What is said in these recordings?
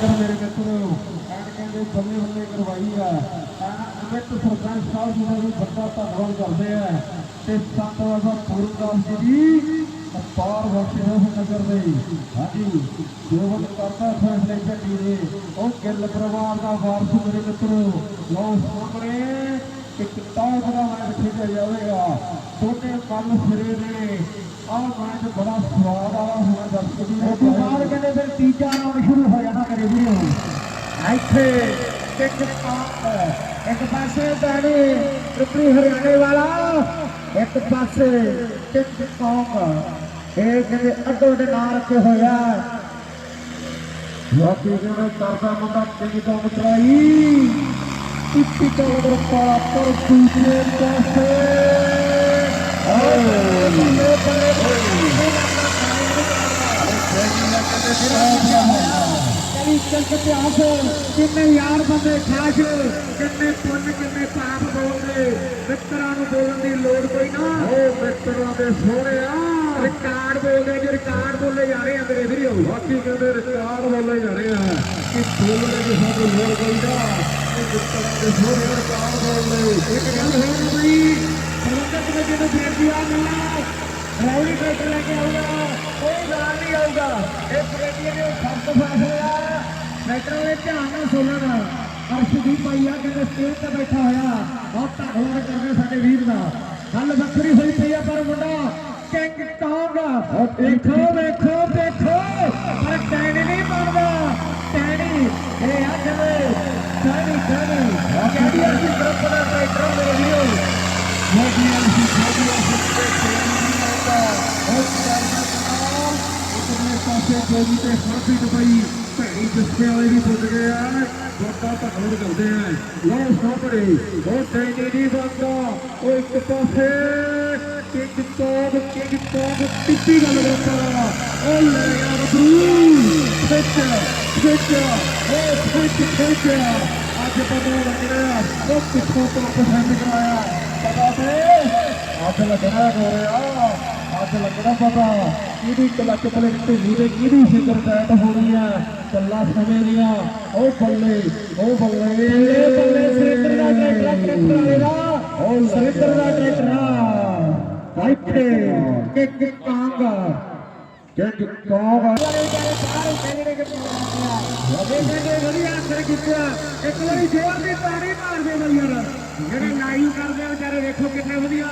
ਮੇਰੇ ਮਿੱਤਰੋ ਐਡ ਕਹਿੰਦੇ ਬੱਲੇ ਬੱਲੇ ਕਰਵਾਈ ਆ ਅਮਿਤ ਸਰਪੰਚ ਸਾਹਿਬ ਜੀ ਦਾ ਵੀ ਵੱਡਾ ਧੰਨਵਾਦ ਕਰਦੇ ਆ ਤੇ ਸੰਤ ਬਾਬਾ ਪੂਰਨਦਾਸ ਜੀ ਦੀ ਅਪਾਰ ਬਖਸ਼ਿਸ਼ ਉਸ ਨਗਰ ਦੇ ਹਾਂਜੀ ਜੋਵਨ ਕਰਤਾ ਫੈਸਲੇ ਝੱਡੀ ਦੇ ਉਹ ਗਿੱਲ ਪਰਿਵਾਰ ਦਾ ਵਾਰਸ ਮੇਰੇ ਮਿੱਤਰੋ ਲਓ ਸਾਹਮਣੇ ਇੱਕ ਟੌਪ ਦਾ ਮੈਚ ਖੇਡਿਆ ਜਾਵੇਗਾ। ਦੋਨੇ ਕੱਲ ਸਿਰੇ ਨੇ। ਆਹ ਮੈਚ ਬੜਾ ਸਵਾਦ ਆਲਾ ਹੋਣਾ ਦਰਸ਼ਕ ਜੀ ਉਸ ਬਾਅਦ ਕਹਿੰਦੇ ਫਿਰ ਤੀਜਾ ਰਾਉਂਡ ਸ਼ੁਰੂ ਹੋ ਜਾਣਾ ਕਰੇ ਵੀਰੋ। ਇੱਥੇ ਟਿਕ ਟਾਕ ਇੱਕ ਪਾਸੇ ਦਾਣੀ ਟ੍ਰਿਪਲੀ ਹਰਿਆਣੇ ਵਾਲਾ ਇੱਕ ਪਾਸੇ ਟਿਕ ਟਾਕ ਇਹ ਕਹਿੰਦੇ ਅੱਡੋ ਦੇ ਨਾਂ ਰੱਖੇ ਹੋਇਆ ਬਾਕੀ ਜਿਵੇਂ ਕਰਦਾ ਮੁੰਡਾ ਕਿੰਗ ਤੋਂ ਮਟਰਾਈ ਇੱਕੀ ਤੋਂ ਕਾਲਾ ਪਰ ਦੂਸਰੇ ਕਿੰਨੇ ਯਾਰ ਬੰਦੇ ਖਾਸ ਕਿੰਨੇ ਪੁੰਨ ਕਿੰਨੇ ਪਾਪ ਬੋਲਦੇ ਮਿੱਤਰਾਂ ਨੂੰ ਬੋਲਣ ਦੀ ਲੋੜ ਕੋਈ ਨਾ ਉਹ ਮਿੱਤਰਾਂ ਦੇ ਸੋਹਣਿਆ ਰਿਕਾਰਡ ਬੋਲਦੇ ਜੇ ਰਿਕਾਰਡ ਬੋਲੇ ਜਾ ਰਹੇ ਆ ਮੇਰੇ ਵੀਰੋ ਬਾਕੀ ਕਹਿੰਦੇ ਰਿਕਾਰਡ ਬੋਲੇ ਜਾ ਰਹੇ ਆ ਕਿ ਬੋਲਣੇ ਦੀ ਸਾਨੂੰ ਲੋੜ ਕੋਈ ਨਾ ਇਹ ਮਿੱਤਰਾਂ ਦੇ ਸੋਹਣੇ ਰਿਕਾਰਡ ਬੋਲਦੇ ਇੱਕ ਗੱਲ ਹੋਰ ਬਈ ਪ੍ਰਬੰਧਕ ਕਮੇਟੀ ਨੂੰ ਬੇਨਤੀ ਆ ਮਿਲਣਾ ਰੌਲੀ ਟਰੈਕਟਰ ਲੈ ਕੇ ਆਊਗਾ ਕੋਈ ਗੱਲ ਨਹੀਂ ਆਊਗਾ ਇਹ ਕਮੇਟੀ ਦੇ ਸਖਤ ਫੈਸਲੇ ਆ ਟਰੈਕਟਰ ਵਾਲੇ ਧਿਆਨ ਨਾਲ ਸੁਣਨ ਅਰਸ਼ਦੀਪ ਭਾਈ ਕਹਿੰਦੇ ਸਟੇਜ ਤੇ ਬੈਠਾ ਹੋਇਆ ਬਹੁਤ ਧੰਨਵਾਦ ਕਰਦੇ ਸਾਡੇ ਵੀਰ ਦਾ ਗੱਲ ਵੱਖਰੀ ਹੋਈ ਪਈ ਆ ਪਰ ਮੁੰਡਾ ਕਿੰਗ ਟੌਂਗ ਦੇਖੋ ਵੇਖੋ ਦੇਖੋ ਪਰ ਟੈਣੀ ਨਹੀਂ ਬਣਦਾ ਇਹ ਆ ਜਵੇ ਟੈਣੀ ਟੈਣੀ ਕਹਿੰਦੀ ਅਸੀਂ ਗਰੁੱਪ ਦਾ ਟਰੈਕਟਰ ਮੇਰੇ ਵੀਰੋ ਮੋਦੀਆਂ ਸੀ ਮੋਦੀਆਂ ਸੀ ਤੇ ਤੇਰੀ ਨਹੀਂ ਆਉਂਦਾ ਉਹ ਕਰਦਾ ਕਮਾਲ ਇਤਨੇ ਪਾਸੇ ਜੋਗੀ ਤੇ ਫਰਸੀ ਦੁਬਈ ਭੈਣੀ ਜੱਸੇ ਵਾਲੇ ਵੀ ਪੁੱਜ ਗਏ ਆ ਵੱਡਾ ਧੰਨਵਾਦ ਕਰਦੇ ਆ ਲੋ ਸਾਹਮਣੇ ਉਹ ਟੈਂਡੀ ਨਹੀਂ ਬੰਦਾ ਉਹ ਇੱਕ ਪਾਸੇ ਕਿੰਗ ਟੋਗ ਕਿੰਗ ਟੋਗ ਟਿੱਪੀ ਗੱਲ ਕਰਦਾ ਉਹ ਲੈ ਗਿਆ ਬਰੂ ਫਿੱਟ ਫਿੱਟ ਉਹ ਫਿੱਟ ਫਿੱਟ ਅੱਜ ਪਤਾ ਲੱਗ ਉਹ ਕਿੱਥੋਂ ਤੋਂ ਪਸੰਦ ਕਰਾਇਆ ਪਤਾ ਤੇ ਅੱਜ ਲੱਗਣਾ ਗੋਰਿਆ ਅੱਜ ਲੱਗਣਾ ਪਤਾ ਕਿਹਦੀ ਕਲੱਚ ਪਲੇਟ ਢਿੱਲੀ ਤੇ ਕਿਹਦੀ ਸਿੱਧਰ ਟੈਟ ਹੋਣੀ ਆ ਕੱਲਾ ਸਮੇਂ ਦੀਆਂ ਉਹ ਬੱਲੇ ਉਹ ਬੱਲੇ ਬੱਲੇ ਸਰਿੰਦਰ ਦਾ ਟਰੈਕਟਰ ਵਾਲੇ ਦਾ ਉਹ ਸਰਿੰਦਰ ਦਾ ਟਰੈਕਟਰ ਆ ਇੱਥੇ ਕਿੱਕ ਕਾਂਗ ਕਿੰਗ ਅਸਰ ਕੀਤਾ ਇੱਕ ਵਾਰੀ ਜ਼ੋਰ ਦੀ ਤਾੜੀ ਮਾਰਦੇ ਬਈ ਯਾਰ ਜਿਹੜੇ ਲਾਈਵ ਕਰਦੇ ਆ ਵਿਚਾਰੇ ਵੇਖੋ ਕਿੰਨੇ ਵਧੀਆ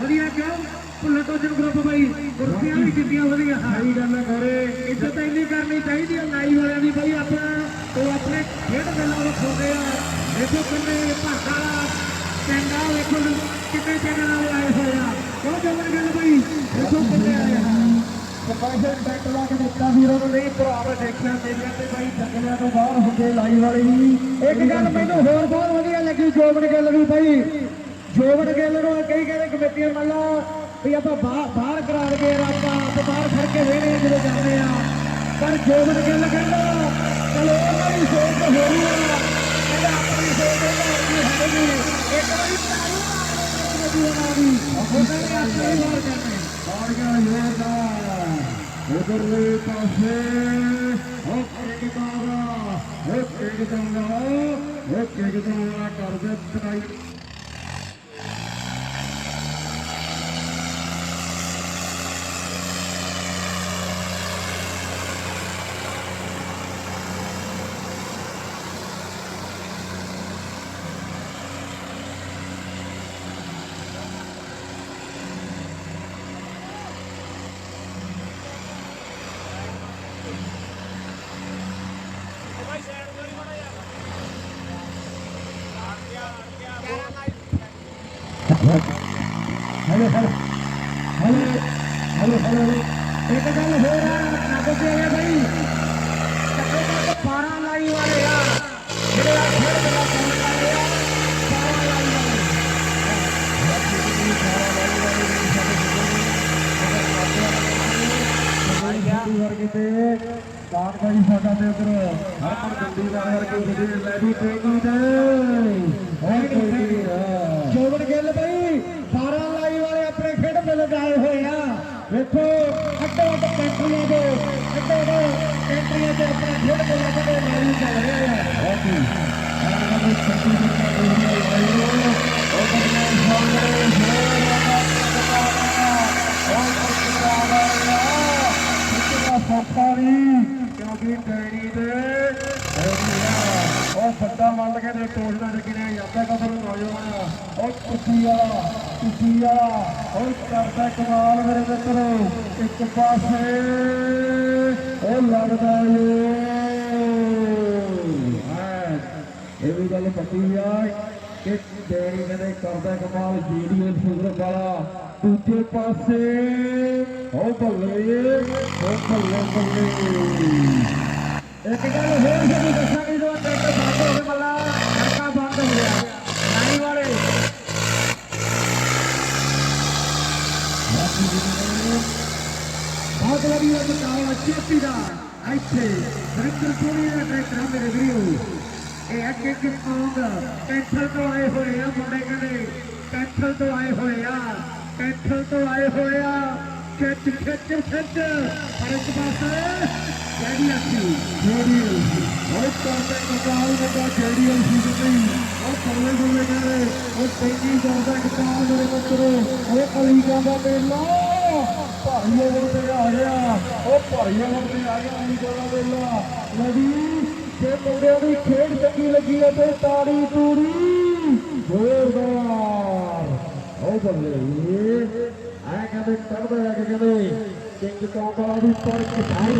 ਵਧੀਆ ਕਿਉਂ? ਭੁੱਲਰ ਤੋਂ ਜਨ ਗਰੁੱਪ ਬਈ ਕੁਰਸੀਆਂ ਵੀ ਕਿੰਨੀਆਂ ਵਧੀਆ। ਸਹੀ ਗੱਲ ਹੈ ਗੋਰੇ ਇੱਜ਼ਤ ਇੰਨੀ ਕਰਨੀ ਚਾਹੀਦੀ ਹੈ ਲਾਈਵ ਵਾਲਿਆਂ ਦੀ ਬਈ ਆਪਣਾ। ਉਹ ਆਪਣੇ ਖੇਡ ਦੇ ਨਾਲ ਖੋਦੇ ਆ। ਦੇਖੋ ਕਿੰਨੇ ਭਾਗਾ ਚੰਗਾ ਵੇਖੋ ਕਿੰਨੇ ਚੈਨਲ ਆਏ ਹੋਏ ਆ। ਕਿਉਂ ਜਮਨ ਗੱਲ ਬਈ ਦੇਖੋ ਕਿੰਨੇ ਆਏ ਆ। ਸਪੈਸ਼ਲ ਟੈਕਟ ਲਾ ਕੇ ਦਿੱਤਾ ਵੀਰੋ ਨੂੰ ਨਹੀਂ ਭਰਾ ਮੈਂ ਦੇਖਿਆ ਮੇਲਿਆਂ ਤੇ ਬਾਈ ਜੰਗਲਿਆਂ ਤੋਂ ਬਾਹਰ ਹੁੰਦੇ ਲਾਈ ਵਾਲੇ। ਵੀ ਇੱਕ ਗੱਲ ਮੈਨੂੰ ਹੋਰ ਬਹੁਤ ਵਧੀਆ ਲੱਗੀ, ਜੋਬਨ ਗਿੱਲ ਵੀ ਭਾਈ ਜੋਬਨ ਗਿੱਲ ਨੂੰ ਕਈ ਕਹਿੰਦੇ ਕਮੇਟੀਆਂ ਮੰਨ ਲਾ ਵੀ ਆਪਾਂ ਬਾਹਰ ਬਾਹਰ ਕਰਾ ਲਈਏ ਆਪਾਂ ਆਪ ਬਾਹਰ ਖੜ ਕੇ ਵੇਹਣੇ ਜਦੋਂ ਜਾਂਦੇ ਆ। ਪਰ ਜੋਬਨ ਗਿੱਲ ਕਹਿੰਦਾ, ਚਲੋ ਉਹਨਾਂ ਦੀ ਸੋਚ ਹੋ ਰਹੀ ਆ। ਕਹਿੰਦਾ, ਆਪਣੀ ਸੋਚ ਇਹਨਾਂ ਦੀ ਹੈ ਨਹੀਂ ਇੱਕ ਵਾਰੀ ਤਾਲੀ ਮਾਰੋ ਉਹਨਾਂ ਦੀ। ਉਹਨਾਂ ਨੇ ਆਪਣੇ ਵਾਰ ਕਰਨੇ। ਆ ਗਿਆ ਯੋਰਦਾਰ ਉਧਰਲੇ ਪਾਸੇ ਹੋ ਕੇ ਕਿਤਾਬਾ ਹੋ ਕੇ ਕਿਤਾਬਾ ਹੋ ਕੇ ਕਿਤਾਬਾ ਕਰ ਦੇ ਤਰਾਈ hello hello hello hello hello. ਇੱਕ ਗੱਲ ਹੋਰ ਆ ਨੱਬ ਤੇ ਆਇਆ ਭਾਈ ਚੱਕੋ ਤੱਕ 12 ਲਾਈ ਵਾਲੇ ਆ। ਜਿਹੜੇ ਆ ਖੇਡ ਦੇ ਕੰਮ ਵਾਲੇ ਆ 12 ਲਾਈ ਵਾਲੇ। ਸਾਡੀ ਵਰਗੇ ਤੇ ਕਾਨ ਭਾਈ ਸਾਡਾ ਤੇ ਉਧਰ ਹਰਮਨ ਗੰਦੀ ਵਾਲੇ ਵਰਗੇ ਜਿਹੜੇ ਲੈ ਵੀ ਟ੍ਰੇਨਿੰਗ ਤੇ। ਹੋਰ ਕੋਈ ਨਹੀਂ। ਕਿਉਂਕਿ ਮੰਨ ਕੇ ਦੇ ਟੋਲਣਾ ਕਦਰ ਨੌਜਵਾਨ ਉਹ ਕੁੱਤੀ ਵਾਲਾ ਕੁੱਤੀ ਵਾਲਾ ਕਮਾਲ ਮੇਰੇ ਮਿੱਤਰੋ ਇੱਕ ਪਾਸੇ ਉਹ ਲੱਗਦਾ ਏ। ਇਹ ਵੀ ਗੱਲ ਪੱਕੀ ਆ ਕਿ ਡੈਡੀ ਕਹਿੰਦੇ ਕਰਦਾ ਕਮਾਲ ਜੀਡੀਐਲ ਸੁਗਰ ਵਾਲਾ। ਦੂਜੇ ਪਾਸੇ ਉਹ ਬੱਲੇ ਉਹ ਬੱਲੇ ਬੱਲੇ ਇੱਕ ਗੱਲ ਹੋਰ ਤੁਹਾਨੂੰ ਦੱਸਾਂਗੇ ਜਦੋਂ ਟਰੈਕਟਰ ਬੰਦ ਹੋ ਗਿਆ ਟਰੱਕਾ ਬੰਦ ਹੋ ਗਿਆ। ਲਾਈ ਵਾਲੇ। ਬਹੁਤ ਵਧੀਆ ਬਤਾਓ ਚੇਪੀ ਦਾ। ਇੱਥੇ ਸਰਿੰਦਰ ਸੋਨੀ ਦਾ ਟਰੈਕਟਰ ਮੇਰੇ ਵੀਰੋ ਇਹ ਅੱਗੇ ਕਿ ਕੈਂਥਲ ਤੋਂ ਆਏ ਹੋਏ ਆ ਮੁੰਡੇ ਕਹਿੰਦੇ ਕੈਂਥਲ ਤੋਂ ਆਏ ਹੋਏ ਆ ਕੈਂਥਲ ਤੋਂ ਆਏ ਹੋਏ ਆ ਖਿੱਚ ਖਿੱਚ ਖਿੱਚ ਪਰ ਇੱਕ ਪਾਸੇ ਜਿਹੜੀ ਅੱਛੀ ਉਹ ਕਰਦੇ ਕਮਾਲ ਦਾ ਜੇਡੀਐਲ ਸੀ ਨਹੀਂ ਉਹ ਬੱਲੇ ਬੱਲੇ ਕਹਿੰਦੇ ਉਹ ਤੈਨੂੰ ਕਰਦਾ ਕਮਾਲ ਮੇਰੇ ਮਿੱਤਰੋ ਉਹ ਕਲੀਗਾ ਦਾ ਮੇਲਾ ਭਾਈ ਉਹ ਤੇ ਆ ਗਿਆ ਉਹ ਭਾਈ ਉਹ ਤੇ ਆ ਗਿਆ ਕਲੀਗਾ ਦਾ ਮੇਲਾ ਨਦੀ ਜੇ ਮੁੰਡਿਆਂ ਦੀ ਖੇਡ ਚੰਗੀ ਲੱਗੀ ਹੈ ਤੇ ਤਾੜੀ ਤੂੜੀ। ਜ਼ੋਰਦਾਰ ਉਹ ਬੱਲੇ। ਆ ਕਹਿੰਦੇ ਕੱਢਦਾ ਆ ਕੇ ਕਹਿੰਦੇ ਕਿੰਗ ਕੌਂਕਾ ਦੀ ਪਰ ਕਿਸਾਈ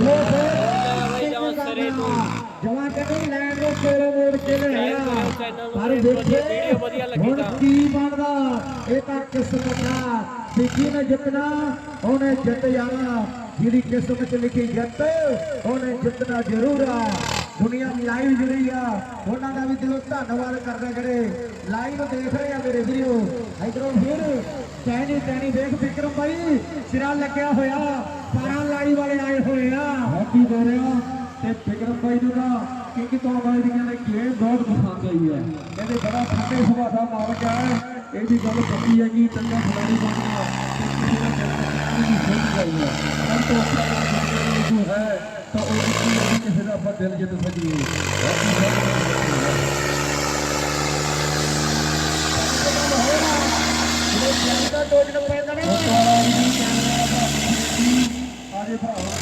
ਹੋ ਜਮਾ ਕਹਿੰਦੇ ਲੈਂਡ ਨੂੰ ਕੋਲੋਂ ਮੋੜ ਕੇ ਲਿਆ ਪਰ ਦੇਖੇ ਹੁਣ। ਕੀ ਬਣਦਾ? ਇਹ ਤਾਂ ਕਿਸਮਤ ਦਾ ਸਿੱਖੀ ਨੇ ਜਿੱਤਣਾ ਉਹਨੇ ਜਿੱਤ ਜਾਣਾ। ਜਿਹੜੀ ਕਿਸਮਤ ਚ ਲਿਖੀ ਜਿੱਤ ਉਹਨੇ ਜਿੱਤਣਾ ਜ਼ਰੂਰ ਆ। ਦੁਨੀਆ ਲਾਈਵ ਜਿਹੜੀ ਆ, ਉਹਨਾਂ ਦਾ ਵੀ ਦਿਲੋਂ ਧੰਨਵਾਦ ਕਰਦੇ ਜਿਹੜੇ ਲਾਈਵ ਦੇਖ ਰਹੇ ਆ ਮੇਰੇ ਵੀਰੋ। ਇਧਰੋਂ ਫਿਰ ਟੈਣੀ ਟੈਣੀ ਦੇਖ ਵਿਕਰਮ ਭਾਈ ਸਿਰਾ ਲੱਗਿਆ ਹੋਇਆ, ਪਾਰਾਂ ਲਾਈਵ ਵਾਲੇ ਆਏ ਹੋਏ ਆ। ਹੈਪੀ ਹੋ ਰਿਹਾ ਤੇ ਫਿਕਰਮ ਭਾਈ ਨੂੰ ਨਾ ਕਿਉਂਕਿ ਤੋਂ ਬਾਈ ਦੀ ਗੇਮ ਬਹੁਤ ਪਸੰਦ ਆਈ ਹੈ ਕਹਿੰਦੇ ਬੜਾ ਠੰਡੇ ਸੁਭਾਅ ਦਾ ਮਾਲਕ ਹੈ ਇਹਦੀ ਗੱਲ ਪੱਕੀ ਹੈ ਕਿ ਚੰਗਾ ਖਿਡਾਰੀ ਬਣਨਾ ਤੇ ਕਿਸੇ ਦਾ ਕਹਿੰਦਾ ਨਹੀਂ ਸੋਚ ਗਈ ਹੈ ਸਭ ਤੋਂ ਅੱਛਾ ਕੰਮ ਜੋ ਹੈ ਤਾਂ ਉਹ ਕੀ ਹੈ ਕਿ ਕਿਸੇ ਦਾ ਆਪਾਂ ਦਿਲ ਜਿੱਤ ਸਕੀਏ ਬਾਕੀ ਸਭ ਕੁਝ ਹੈ। ਇਹ ਚਾਹੀਦਾ ਟੋਜ ਨੂੰ ਪੈਂਦਾ ਉਹ ਨਾ ਤੁਹਾਡਾ ਵੀ ਕੈਮਰਾ ਦਾ ਆਜੇ ਭਰਾਵਾ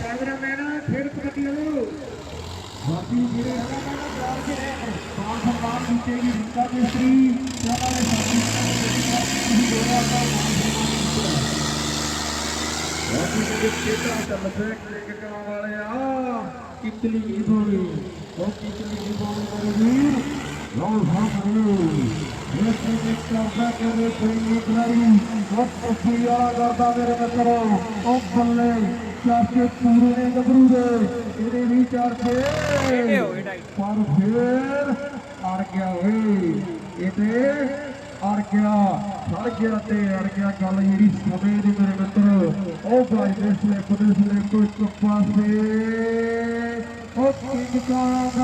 ਕੈਮਰਾਮੈਨ ਫਿਰ ਪਕੜੀ ਲਓ ਬਾਕੀ ਜਿਹੜੇ ਮਾਨ ਸਨਮਾਨ ਕੀਤੇ ਗਏ ਰੀਤਾ ਮਿਸਤਰੀ ਤੇ ਉਹਨਾਂ ਦੇ ਸਾਥੀ ਜਿਹੜੀ ਦੋਨਾਂ ਦਾ ਮਾਨ ਸਨਮਾਨ ਕੀਤਾ ਕਿਤਲੀ ਨਹੀਂ ਉਹ ਕਿਤਲੀ ਨਹੀਂ ਬੋਲੀ ਲਓ ਸਾਹਮਣੇ ਕਰਦਾ ਕਰੇ ਕੋਈ ਨਿਕਲਾਈ ਉਹ ਪੁੱਛੀ ਵਾਲਾ ਕਰਦਾ ਮੇਰੇ ਮਿੱਤਰੋ ਉਹ ਬੱਲੇ ਚਾਚੇ ਪੂਰੇ ਨੇ ਗੱਭਰੂ ਦੇ ਇਹਦੇ ਵੀ ਚੜਦੇ ਪਰ ਫੇਰ ਅੜ ਗਿਆ ਓਏ। ਇਹ ਅੜ ਗਿਆ ਸੜ ਗਿਆ ਤੇ ਅੜ ਗਿਆ ਗੱਲ ਜਿਹੜੀ ਸਮੇਂ ਦੀ ਮੇਰੇ ਮਿੱਤਰ। ਉਹ ਬਾਈ ਦੇ ਸਲਿੱਪ ਦੇ ਸਲਿੱਪ ਇੱਕ ਪਾਸੇ ਉਹ ਕਿੰਗ ਕਾਂਗ,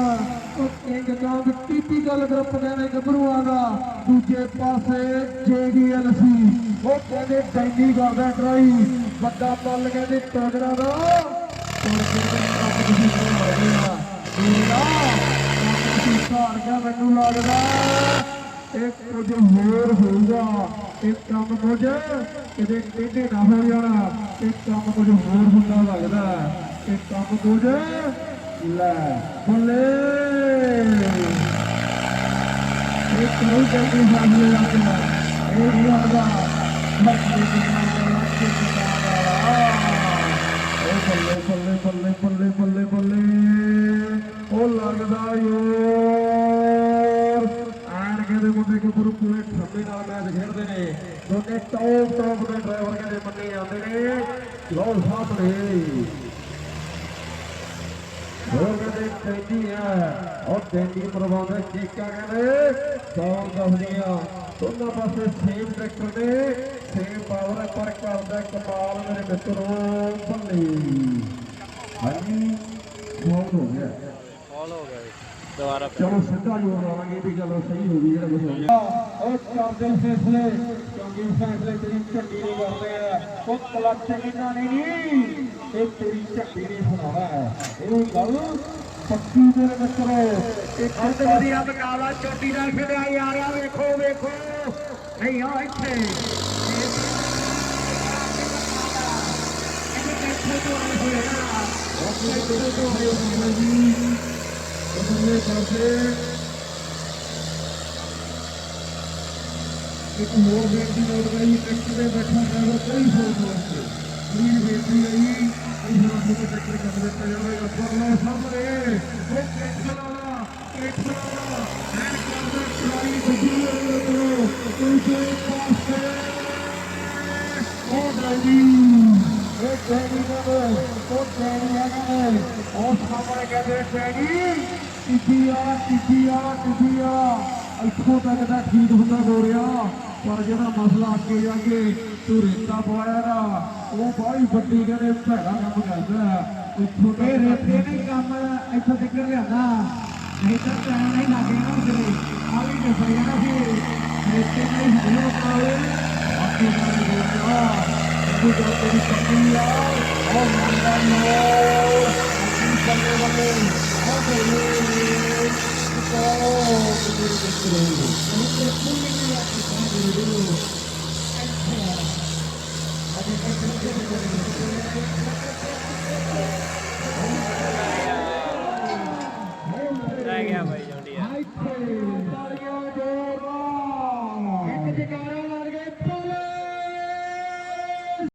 ਉਹ ਕਿੰਗ ਕਾਂਗ ਟੀਪੀ ਗੱਲ ਗਰੁੱਪ ਕਹਿੰਦੇ ਗੱਭਰੂਆਂ ਦਾ। ਦੂਜੇ ਪਾਸੇ ਜੇਡੀਐਲ ਸੀ। ਉਹ ਕਹਿੰਦੇ ਡੈਂਗੀ ਕਰਦਾ ਟਰਾਈ ਵੱਡਾ ਪੱਲ ਕਹਿੰਦੇ ਟੋਜਰਾ ਦਾ। ਤੋੜ ਕੇ ਕੰਮ ਤੁਸੀਂ ਹੋ ਗਿਆ ਮੇਰਾ ਕੰਮ ਘਰ ਗਿਆ ਮੈਨੂੰ ਲੱਗਦਾ। ਇਹ ਕੁਝ ਹੋਰ ਹੋਊਗਾ ਇਹ ਕੰਮ ਕੁਝ, ਕਿਤੇ ਟੇਢੇ ਨਾ ਹੋ ਜਾਣਾ। ਇਹ ਕੰਮ ਕੁਝ ਹੋਰ ਹੁੰਦਾ ਲੱਗਦਾ। ਇਹ ਕੰਮ ਕੁਝ ਲੈ, ਬੱਲੇ। ਇਹ ਕਰੋ ਜਲਦੀ ਫੈਸਲੇ ਲੱਗਦਾ ਇਹ ਨਹੀਂ ਆਉਂਦਾ ਮੱਛੀ ਦੀ ਨਾਲ ਲੱਗੇ ਬੱਲੇ ਬੱਲੇ ਬੱਲੇ ਬੱਲੇ ਬੱਲੇ ਬੱਲੇ। ਉਹ ਲੱਗਦਾ ਯਾਰ ਦੇ ਮੁੰਡੇ ਕੇ ਗੁਰੂ ਪੂਰੇ ਠੰਡੇ ਨਾਲ ਮੈਚ ਖੇਡਦੇ ਨੇ। ਦੋਨੇ ਟੌਪ ਟੌਪ ਦੇ ਡਰਾਈਵਰ ਕਹਿੰਦੇ ਮੰਨੇ ਜਾਂਦੇ ਨੇ। ਲਓ ਸਾਹਮਣੇ ਹੋਰ ਕਹਿੰਦੇ ਕਹਿੰਦੀ ਹੈ ਉਹ ਟੈਂਡੀ ਪ੍ਰਵਾਉਂਦੇ ਚੀਕਾਂ ਕਹਿੰਦੇ। ਸੌਂ ਦਸਦੀਆਂ ਦੋਨਾਂ ਪਾਸੇ ਸੇਮ ਟਰੈਕਟਰ ਨੇ। ਸੇਮ ਪਾਵਰ ਪਰ ਕਰਦਾ ਕਮਾਲ ਮੇਰੇ ਮਿੱਤਰੋ ਬੱਲੇ ਹਾਂਜੀ, ਬਹੁਤ ਹੋ ਗਿਆ। ਫਾਲ ਹੋ ਗਿਆ ਦੁਬਾਰਾ। ਚਲੋ ਸਿੱਧਾ ਜੋਰ ਲਾਵਾਂਗੇ ਵੀ ਚਲੋ ਸਹੀ ਹੋ ਗਈ ਜਿਹੜਾ ਕੁਝ ਹੋ ਗਿਆ। ਉਹ ਕਰਦੇ ਫੈਸਲੇ ਚੰਗੇ ਫੈਸਲੇ ਤੇਰੀ ਝੰਡੀ ਨਹੀਂ ਕਰਦੇ ਆ। ਉਹ ਕਲੱਚ ਇਹਨਾਂ ਨੇ। ਨਹੀਂ ਇਹ ਤੇਰੀ ਝੰਡੀ ਨਹੀਂ ਸੁਣਾਉਣਾ ਹੈ। ਇਹ ਗੱਲ ਪੱਕੀ ਮੇਰੇ ਮਿੱਤਰੋ। ਇਹ ਬਹੁਤ ਵਧੀਆ ਬਕਾਵਾ ਚੋਟੀ ਨਾਲ ਖੇਡਿਆ ਯਾਰ ਆ ਵੇਖੋ ਵੇਖੋ। ਨਹੀਂ ਆ ਇੱਥੇ। ਤੋਂ ਆਏ ਹੋਏ ਆ। ਆਪਣੇ ਤੋਂ ਆਏ ਹੋਏ ਜੀ? ਉਹਨੇ ਪਾਸੇ ਇੱਕ ਹੋਰ ਬੇਨਤੀ ਨੋਟ ਕਰੀ ਟਰੈਕਟਰ ਦੇ ਬੈਠਾ ਡਰਾਈਵਰ ਕੋਈ ਸੋਚ ਵਾਸਤੇ ਪਲੀਜ਼ ਬੇਨਤੀ ਹੈ ਜੀ ਇਸ ਨੂੰ ਤੋਂ ਟਰੈਕਟਰ ਕਰ ਦਿੱਤਾ ਜਾਵੇਗਾ ਪਰ ਲੋ ਸਾਹਮਣੇ ਉਹ ਟਰੈਕਟਰ ਵਾਲਾ ਟਰੈਕਟਰ ਵਾਲਾ ਐਨ ਕਰਦਾ ਟਰਾਈ ਗੱਡੀ ਵਾਲੇ ਕਰੋ ਕੋਈ ਪਾਸੇ ਉਹ ਡਰਾਈਵਿੰਗ ਇਹ ਟ੍ਰੇਨਿੰਗ ਹੈ ਉਹ ਟ੍ਰੇਨਿੰਗ ਹੈ। ਉਹ ਸਾਹਮਣੇ ਕਹਿੰਦੇ ਟ੍ਰੇਨਿੰਗ ਟਿੱਡੀਆ ਟਿੱਡੀਆ ਟਿੱਡੀਆ ਇੱਥੋਂ ਤੱਕ ਤਾਂ ਠੀਕ ਹੁੰਦਾ ਰਿਹਾ ਪਰ ਜਿਹੜਾ ਮਸਲਾ ਅੱਗੇ ਜਾ ਕੇ ਤੂੰ ਰੇਤਾ ਪਵਾਇਆ ਨਾ ਉਹ ਬਾਹਲੀ ਵੱਡੀ ਕਹਿੰਦੇ ਭੈੜਾ ਕੰਮ ਕਰਦਾ ਇੱਥੋਂ ਤੱਕ ਰੇਤੇ ਨੇ ਕੰਮ ਇੱਥੋਂ ਤੱਕ ਲਿਆਂਦਾ। ਨਹੀਂ ਤਾਂ ਟਾਈਮ ਨਹੀਂ ਲੱਗੇ ਨਾ ਉਸਲੇ ਆ ਵੀ ਦੱਸ ਰਿਹਾ ਸੀ ਰੇਤੇ ਨਹੀਂ ਹਲੇ ਪਾਵੇ ਅੱਗੇ ਜਾ ਕੇ ਬੋਲਿਆ ਉਹ ਜੋ ਤੇਰੀ ਚੱਕੀ ਆ। ਉਹ ਮੰਨਦਾ ਨੋ ਅੱਗੇ ਬੱਲੇ ਬੱਲੇ ਉਹ ਬੋਲੇ ਉਹ ਤੇਰੀ ਚੱਕੀ ਰਹਿ ਗਿਆ